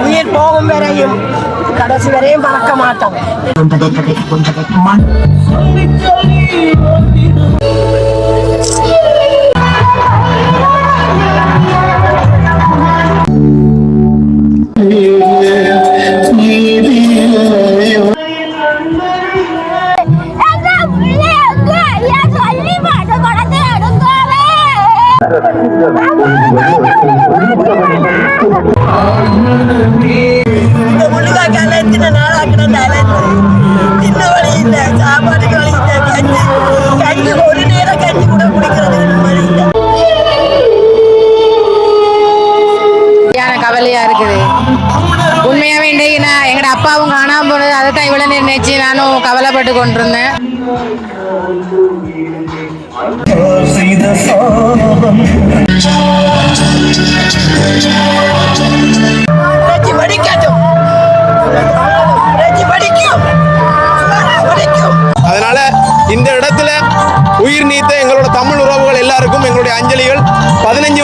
உயிர் போகும் வரையும் கடைசி வரையும் மறக்க மாட்டோம் எங்க புள்ள இந்த முள்ளுக்காக்கால எத்தனை சின்ன வழி இல்லை சாப்பாட்டுக்கு வழி இல்லை கஞ்சி. கஞ்சி ஒரு நேரம் கஞ்சி கூட குடிக்கிறது வழி இல்லை. சரியான கவலையா இருக்குது. உண்மையாவே இன்றைக்கு நான் அப்பாவும் காணாம போனது அதை தான் இவ்வளவு நினைச்சு நானும் கவலைப்பட்டு கொண்டிருந்தேன்.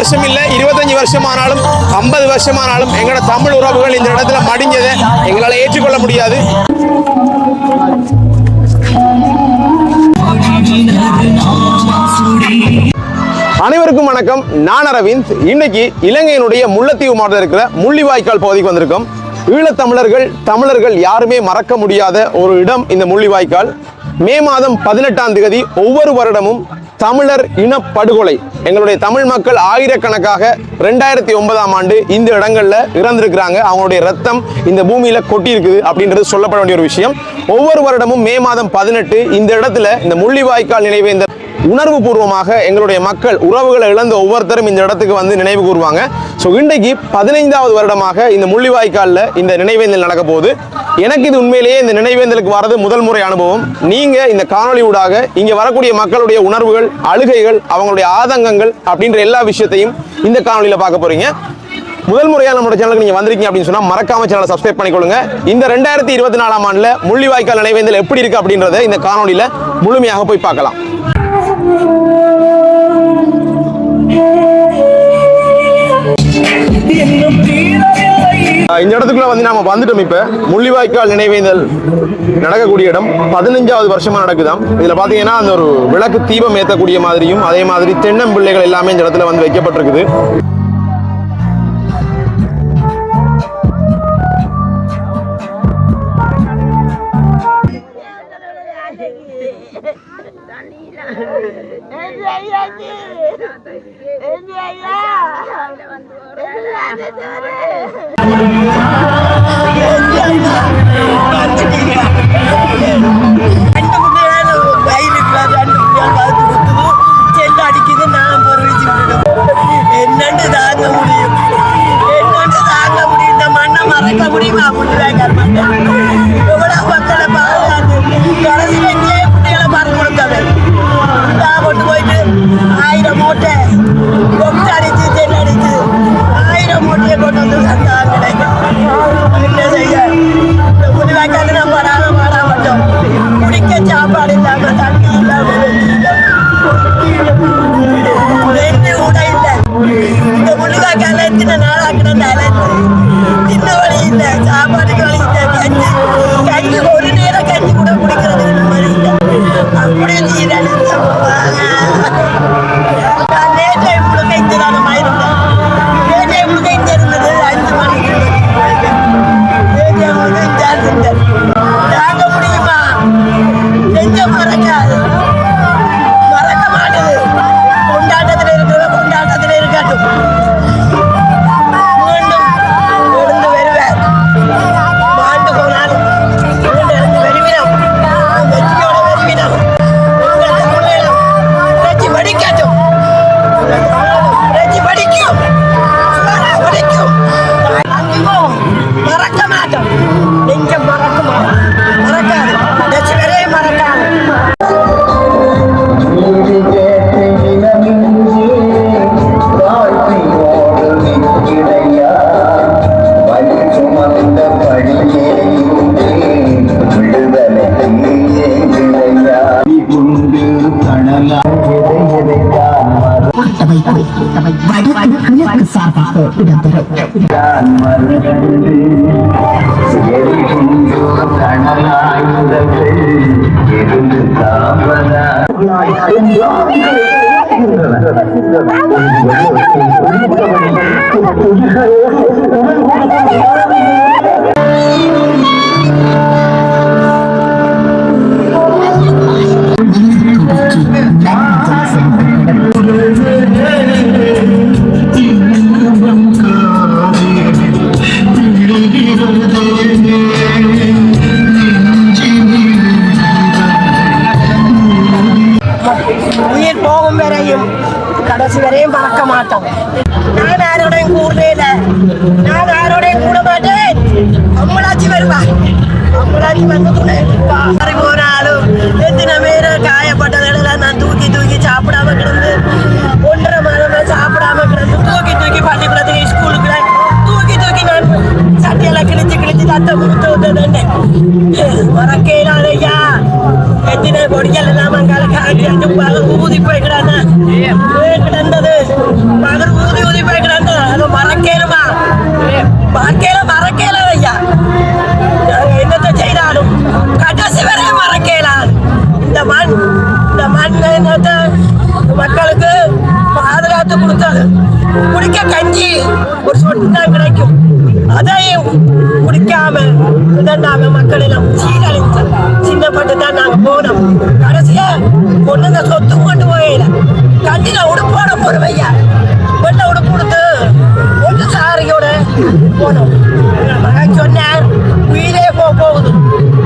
வருஷம் இல்லை இருபத்தஞ்சு வருஷமானாலும் ஐம்பது வருஷமானாலும் எங்களோட தமிழ் உறவுகள் இந்த இடத்துல மடிஞ்சதை எங்களால் ஏற்றுக்கொள்ள முடியாது அனைவருக்கும் வணக்கம் நான் அரவிந்த் இன்னைக்கு இலங்கையினுடைய முல்லைத்தீவு மாவட்டம் இருக்கிற முள்ளிவாய்க்கால் பகுதிக்கு வந்திருக்கோம் ஈழத்தமிழர்கள் தமிழர்கள் யாருமே மறக்க முடியாத ஒரு இடம் இந்த முள்ளிவாய்க்கால் மே மாதம் பதினெட்டாம் தேதி ஒவ்வொரு வருடமும் தமிழர் இனப்படுகொலை. எங்களுடைய தமிழ் மக்கள் ஆயிரக்கணக்காக ரெண்டாயிரத்தி ஒன்பதாம் ஆண்டு இந்த இடங்களில் இறந்திருக்கிறாங்க. அவங்களுடைய ரத்தம் இந்த பூமியில் கொட்டியிருக்குது அப்படின்றது சொல்லப்பட வேண்டிய ஒரு விஷயம். ஒவ்வொரு வருடமும் மே மாதம் பதினெட்டு இந்த இடத்துல இந்த முள்ளிவாய்க்கால் நினைவேந்த உணர்வு பூர்வமாக எங்களுடைய மக்கள் உறவுகளை இழந்த ஒவ்வொருத்தரும் இந்த இடத்துக்கு வந்து நினைவு கூறுவாங்க. ஸோ இன்றைக்கு பதினைந்தாவது வருடமாக இந்த முள்ளிவாய்க்காலில் இந்த நினைவேந்தல் நடக்க போகுது. எனக்கு இது உண்மையிலேயே இந்த நினைவேந்தலுக்கு வரது முதல் முறை அனுபவம். நீங்கள் இந்த காணொளி ஊடாக இங்கே வரக்கூடிய மக்களுடைய உணர்வுகள் அழுகைகள் அவங்களுடைய ஆதங்கங்கள் அப்படின்ற எல்லா விஷயத்தையும் இந்த காணொலியில் பார்க்க போகிறீங்க முதல் முறையாக நம்மளோட சேனலுக்கு நீங்கள் வந்திருக்கீங்க அப்படின்னு சொன்னால் மறக்காம சேனலை சப்ஸ்கிரைப் பண்ணிக்கொள்ளுங்க. இந்த ரெண்டாயிரத்தி இருபத்தி நாலாம் ஆண்டில் முள்ளிவாய்க்கால் நினைவேந்தல் எப்படி இருக்குது அப்படின்றத இந்த காணொலியில் முழுமையாக போய் பார்க்கலாம். இந்த இடத்துக்குள்ள வந்து நாம வந்துட்டோம் இப்ப. முள்ளிவாய்க்கால் நினைவேந்தல் நடக்கக்கூடிய இடம். பதினஞ்சாவது வருஷமா நடக்குதாம். இதுல பாத்தீங்கன்னா அந்த ஒரு விளக்கு தீபம் ஏத்தக்கூடிய மாதிரியும் அதே மாதிரி தென்னம்பிள்ளைகள் எல்லாமே இந்த இடத்துல வந்து வைக்கப்பட்டிருக்குது. என்னண்டு தாங்க முடியும்? என்னண்டு தாங்க முடியும்? இந்த மண்ணை மறக்க முடியுமா? முள்ளுவாங்க முடியாது மறக்க மாட்டேது. கொண்டாட்டத்தில் இருக்கிறத கொண்டாட்டத்தில் இருக்கட்டும் பாதுகாத்து குடிக்க கஞ்சி ஒரு சொட்டு தான் கிடைக்கும். அதையும் குடிக்காம இதண்டாம மக்கள் எல்லாம் சீரழிச்சு சின்னப்பட்டு தான் நாங்க போனோம். கடைசியா பொண்ணுங்க சொத்து கொண்டு போயில. கண்டில உடுப்போட போறோம் ஐயா வெள்ள உடுப்பு கொடுத்து ஒன்று சாரியோட போனோம். மகன் சொன்னார் உயிரே போக போகுது.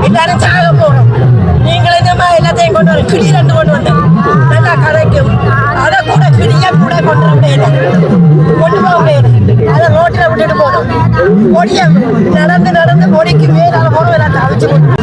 எல்லாரும் சாக போறோம். நீங்களே இந்த மாதிரி எல்லாத்தையும் கொண்டு வர கிளி ரெண்டு கொண்டு வந்தேன். நல்லா கரைக்கும் அதை கூட பிரிய கூட கொண்டு வர முடியல கொண்டு போக முடியல அதை ரோட்டில் விட்டுட்டு போகணும் பொடிய நடந்து நடந்து பொடிக்கு மேலால போனோம் எல்லாம் தவிச்சு கொண்டு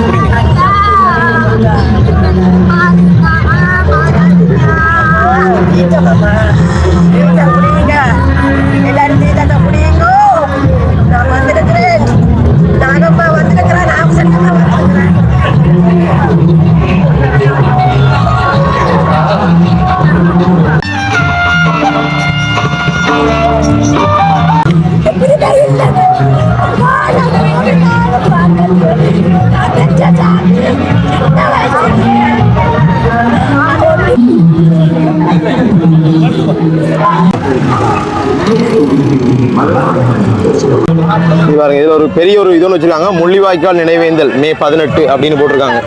பாருங்க இதுல ஒரு பெரிய ஒரு இது ஒன்று வச்சிருக்காங்க. முள்ளிவாய்க்கால் நினைவேந்தல் மே பதினெட்டு அப்படின்னு போட்டிருக்காங்க.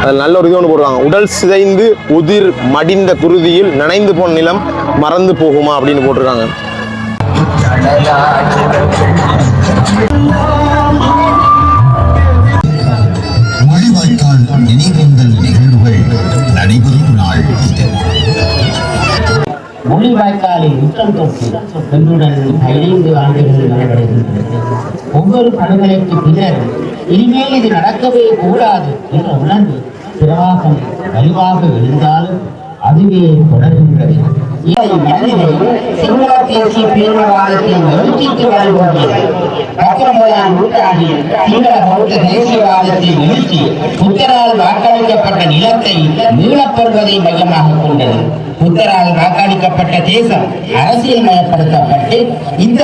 அதில் நல்ல ஒரு இது ஒன்று போட்டிருக்காங்க. உடல் சிதைந்து உதிர் மடிந்த குருதியில் நனைந்து போன நிலம் மறந்து போகுமா அப்படின்னு போட்டிருக்காங்க. மொழிவாய்க்கால் நினைவேந்தல் நிகழ்வுகள் நடைபெறும் நாள் இது. முள்ளிவாய்க்காலில் உச்சம் தொட்டு பெண்ணுடன் பதினைந்து ஆண்டுகள் நடைபெறுகின்றது ஒவ்வொரு படுகொலைக்கு பின்னர் இனிமேல் இது நடக்கவே கூடாது என்ற உணர்வு பிரவாகம் வலுவாக எழுந்தாலும் அதுவே தொடர்கின்றது. சிங்கள தேசிய பேரினவாதத்தை எழுச்சிக்கு வருகின்றது பத்தொன்பதாம் நூற்றாண்டில் சிங்கள பௌத்த தேசியவாதத்தை எழுச்சி புத்தரால் வாக்களிக்கப்பட்ட நிலத்தை மீளப்பெறுவதை மையமாக கொண்டது. புத்தரால் வாக்களிக்கப்பட்ட தேசம் அரசியல் மயப்படுத்தப்பட்டு இந்த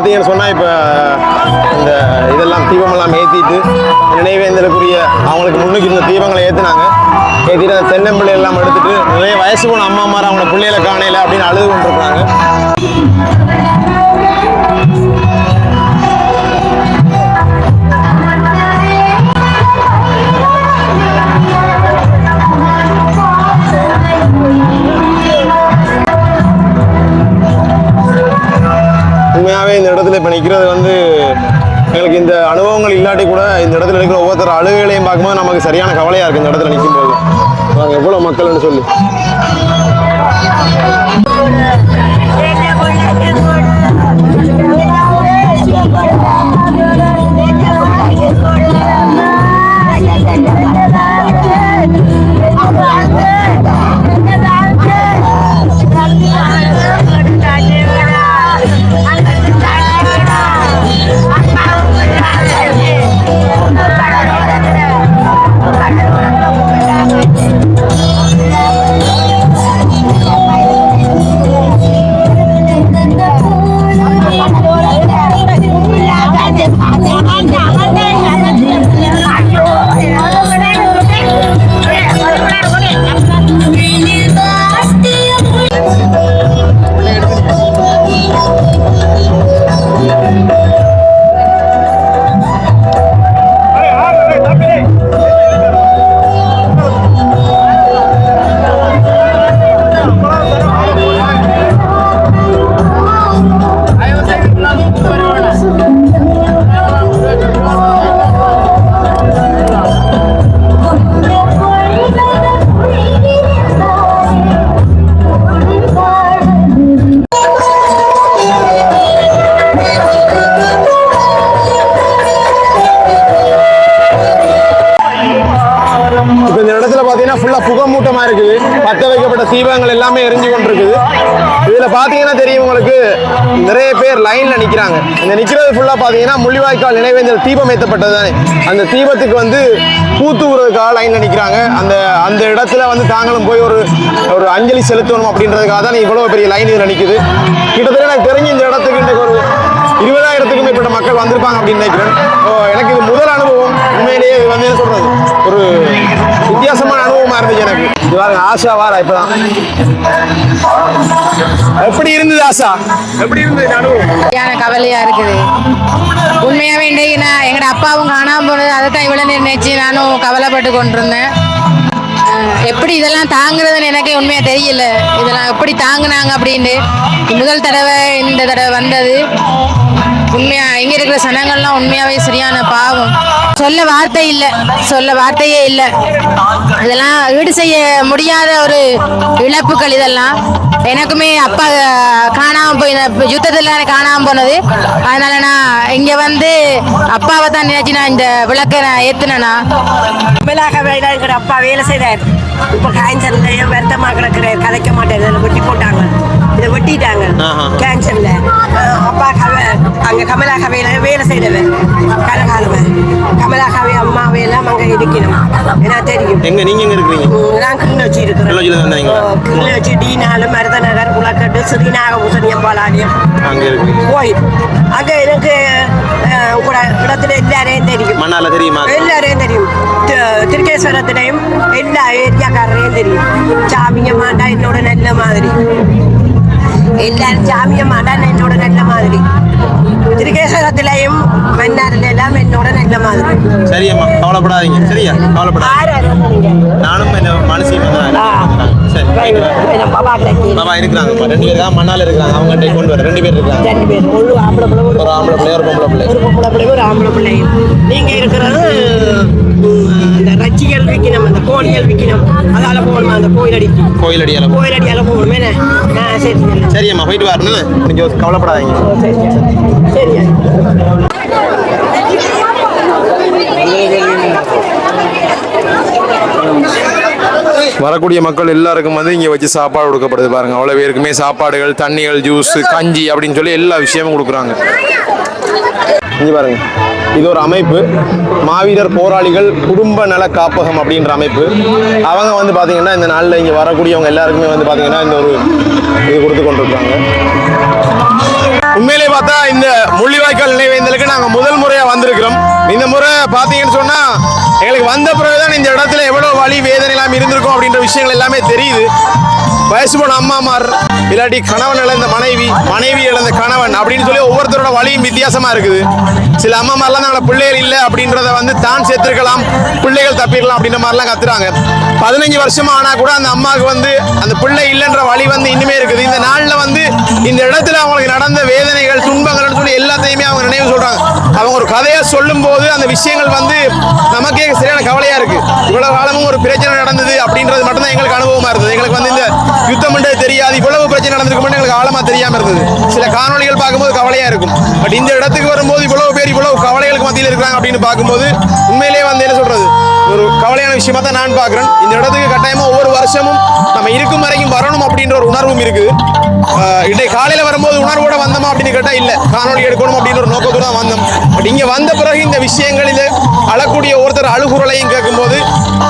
பார்த்தீங்கன்னு சொன்னால் இப்போ இந்த இதெல்லாம் தீபமெல்லாம் ஏற்றிட்டு நினைவேந்தலுக்குரிய அவங்களுக்கு முன்னுக்கு இருந்த தீபங்களை ஏற்றினாங்க ஏற்றிட்டு அந்த தென்னம்பிள்ளை எல்லாம் எடுத்துட்டு நிறைய வயசு போன அம்மா மாதிரி அவங்கள பிள்ளைகளை காணையில் அப்படின்னு அழுது கொண்டிருக்காங்க அழுகைகளையும் பார்க்கும்போது நமக்கு சரியான கவலையாக இருக்குது இந்த இடத்துல நிற்கும் போது நாங்கள் எவ்வளோ மக்கள்னு சொல்லி. ஒரு பேர் லைனில் நிற்கிறாங்க இந்த நிற்கிறது ஃபுல்லாக பார்த்தீங்கன்னா முள்ளிவாய்க்கால் நினைவேந்தல் தீபம் ஏற்றப்பட்டது தானே. அந்த தீபத்துக்கு வந்து பூத்தூறதுக்காக லைனில் நிற்கிறாங்க அந்த அந்த இடத்துல வந்து தாங்களும் போய் ஒரு ஒரு அஞ்சலி செலுத்தணும் அப்படின்றதுக்காக தான் இவ்வளோ பெரிய லைன் இதில் நிற்குது கிட்டத்தட்ட எனக்கு தெரிஞ்சு இந்த இடத்துக்கு இன்றைக்கு ஒரு இருபதாயிரத்துக்கும் மேற்பட்ட மக்கள் வந்திருப்பாங்க அப்படின்னு நினைக்கிறேன். எனக்கு இது முதல் அனுபவம். உண்மையிலேயே வந்து என்ன சொல்றது? ஒரு வித்தியாசமான பயமா இருந்துச்சு எனக்கு. இது பாருங்க ஆசா வாரா இப்பதான். எப்படி இருந்தது ஆசா எப்படி இருந்தது இந்த கவலையா இருக்குது. உண்மையாவே இன்றைக்கு நான் எங்கட அப்பாவும் காணாம போனது அதை தான் இவ்வளோ நினைச்சு நானும் கவலைப்பட்டு கொண்டிருந்தேன். எப்படி இதெல்லாம் தாங்குறதுன்னு எனக்கே உண்மையா தெரியல. இதெல்லாம் எப்படி தாங்குனாங்க அப்படின்னு முதல் தடவை இந்த தடவை வந்தது. உண்மையா இங்க இருக்கிற சனங்கள்லாம் உண்மையாவே சரியான பாவம். சொல்ல வார்த்தை இல்லை சொல்ல வார்த்தையே இல்லை. இதெல்லாம் ஈடு செய்ய முடியாத ஒரு இழப்புகள் இதெல்லாம். எனக்குமே அப்பா காணாம போய் யுத்தத்தில் காணாம போனது. அதனால நான் இங்க வந்து அப்பாவை தான் நினைச்சு நான் இந்த விளக்கை நான் ஏத்துனேனா. கமலாக வேலைங்கிற அப்பா வேலை செய்தார். இப்போ காய்ச்சல் வருத்தமாக கிடக்கிறார். கதைக்க மாட்டேன். இதில் போட்டாங்க. இதை வெட்டிட்டாங்க. கேன்சர்ல அப்பா கவ அங்கே கமலா கவையில வேலை செய்தவர் கரகாலவர் கமலா கவை அம்மாவை எல்லாம் அங்கே இருக்கணும். ஏன்னா தெரியும். எங்க நீங்க எங்க இருக்கிறீங்க? நான் கிளிநொச்சி இருக்கிறேன். கிளிநொச்சி டீனாலு மருதநகர் குளக்கட்டு ஸ்ரீநாகபூசணியம்பாலாலயம் அங்க இருக்கு. கோயில் அங்கே எனக்கு கூட இடத்துல எல்லாரையும் தெரியும். மண்ணால தெரியுமா? எல்லாரையும் தெரியும். திருக்கேஸ்வரத்திலையும் எல்லா ஏரியாக்காரரையும் தெரியும். சாமியம்மாண்டா என்னோட நல்ல மாதிரி. எல்லாரும் சாமியம்மாண்டா என்னோட நல்ல மாதிரி திருக்கேஸ்வரத்திலையும் மன்னாரில் எல்லாம் என்னோட நல்ல மாதிரி சரியம்மா கவலைப்படாதீங்க சரியா கவலைப்படாதீங்க? நானும் என்ன மனசையும். சரி பாபா இருக்கிறாங்க ரெண்டு பேர் தான் மண்ணால இருக்கிறாங்க அவங்க கொண்டு வர ரெண்டு பேர் இருக்காங்க ரெண்டு பேர் ஒரு ஆம்பளை பிள்ளை ஒரு ஒரு ஆம்பளை பிள்ளை ஒரு பொம்பளை பிள்ளை ஒரு பொம்பளை பிள்ளை ஒரு ஆம்பளை பிள்ளையும் நீங்க இருக்கிறது உம், அந்த ரச்சிகள் விற்கணும் அந்த கோழிகள் விற்கணும் அதால போகணுமா அந்த கோயில் அடிக்கு கோயில் அடியால. கோயில் அடியால போகணுமே சரி சரி. சரியம்மா போயிட்டு வரணும் கொஞ்சம் கவலைப்படாதீங்க. சரி சரி வரக்கூடிய மக்கள் எல்லாருக்கும் வந்து இங்கே வச்சு சாப்பாடு கொடுக்கப்படுது பாருங்க. அவ்வளோ பேருக்குமே சாப்பாடுகள் தண்ணிகள் ஜூஸ் கஞ்சி அப்படின்னு சொல்லி எல்லா விஷயமும் கொடுக்குறாங்க. இங்கே பாருங்க. இது ஒரு அமைப்பு. மாவீரர் போராளிகள் குடும்ப நல காப்பகம் அப்படின்ற அமைப்பு. அவங்க வந்து பார்த்தீங்கன்னா இந்த நாளில் இங்கே வரக்கூடியவங்க எல்லாருக்குமே வந்து பார்த்தீங்கன்னா இந்த ஒரு இது கொடுத்து கொண்டிருக்காங்க. உண்மையிலே பார்த்தா இந்த முள்ளிவாய்க்கால் நினைவேந்தலுக்கு நாங்கள் முதல் முறையாக வந்திருக்கிறோம். இந்த முறை பார்த்தீங்கன்னு சொன்னால் எங்களுக்கு வந்த பிறகுதான் இந்த இடத்துல எவ்வளோ வலி வேதனை எல்லாம் இருந்திருக்கும் அப்படின்ற விஷயங்கள் எல்லாமே தெரியுது. வயசு போன அம்மாமார் இல்லாட்டி கணவன் இழந்த மனைவி மனைவி இழந்த கணவன் அப்படின்னு சொல்லி ஒவ்வொருத்தரோட வழியும் வித்தியாசமா இருக்குது. சில அம்மாமார்லாம் நாங்கள பிள்ளைகள் இல்லை அப்படின்றத வந்து தான் சேர்த்துருக்கலாம் பிள்ளைகள் தப்பிடலாம் அப்படின்ற மாதிரிலாம் கத்துறாங்க. பதினஞ்சு வருஷமா ஆனா கூட அந்த அம்மாவுக்கு வந்து அந்த பிள்ளை இல்லைன்ற வழி வந்து இன்னுமே இருக்குது. இந்த நாளில் வந்து இந்த இடத்துல அவங்களுக்கு நடந்த வேதனை கதையை சொல்லும் போது அந்த விஷயங்கள் வந்து நமக்கே சரியான கவலையா இருக்கு. இவ்வளவு காலமும் ஒரு பிரச்சனை நடந்தது அப்படின்றது மட்டும்தான் எங்களுக்கு அனுபவமா இருந்தது. எங்களுக்கு வந்து இந்த யுத்தம் என்றே தெரியாது. இவ்வளவு பிரச்சனை நடந்திருக்கு எங்களுக்கு ஆழமா தெரியாம இருந்தது. சில காணொளிகள் பார்க்கும்போது கவலையா இருக்கும். பட் இந்த இடத்துக்கு வரும்போது இவ்வளவு பேர் இவ்வளவு கவலைகளுக்கு மத்தியில் இருக்கிறாங்க அப்படின்னு பார்க்கும்போது உண்மையிலேயே வந்து என்ன சொல்றது? ஒரு கவலையான விஷயமா தான் நான் பார்க்குறேன். இந்த இடத்துக்கு கட்டாயமா ஒவ்வொரு வருஷமும் நம்ம இருக்கும் வரைக்கும் வரணும் அப்படின்ற ஒரு உணர்வும் இருக்குது. ஆஹ் இன்றைக்கு காலையில வரும்போது உணர்வோட வந்தோமா அப்படின்னு கேட்டா இல்ல. காணொளி எடுக்கணும் அப்படின்ற ஒரு நோக்கத்தோட தான் வந்தோம். பட் வந்த பிறகு இந்த விஷயங்களில் அழக்கூடிய ஒருத்தர் அழுகுரலையும் கேட்கும்போது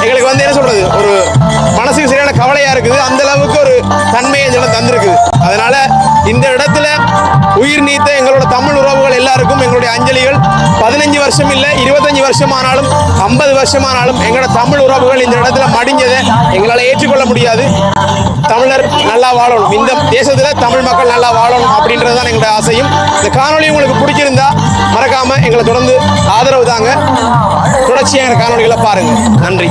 எங்களுக்கு வந்து என்ன சொல்கிறது ஒரு மனசுக்கு சரியான கவலையா இருக்குது. அந்த அளவுக்கு ஒரு தன்மையை இந்த இடம் தந்திருக்குது அதனால இந்த இடத்துல உயிர் நீத்த எங்களோட தமிழ் உறவுகள் எல்லாருக்கும் எங்களுடைய அஞ்சலிகள் பதினஞ்சு வருஷம் இல்லை இருபத்தஞ்சு வருஷமானாலும் ஐம்பது வருஷமானாலும் எங்களோட தமிழ் உறவுகள் இந்த இடத்துல மடிஞ்சதை எங்களால் ஏற்றுக்கொள்ள முடியாது. தமிழர் நல்லா வாழணும். இந்த தேசத்தில் தமிழ் மக்கள் நல்லா வாழணும் அப்படின்றது தான் எங்களுடைய ஆசையும். இந்த காணொளி உங்களுக்கு பிடிச்சிருந்தா மறக்காமல் எங்களை தொடர்ந்து ஆதரவு தாங்க. தொடர்ச்சியாக எங்கள் காணொளிகளை பாருங்கள் நன்றி.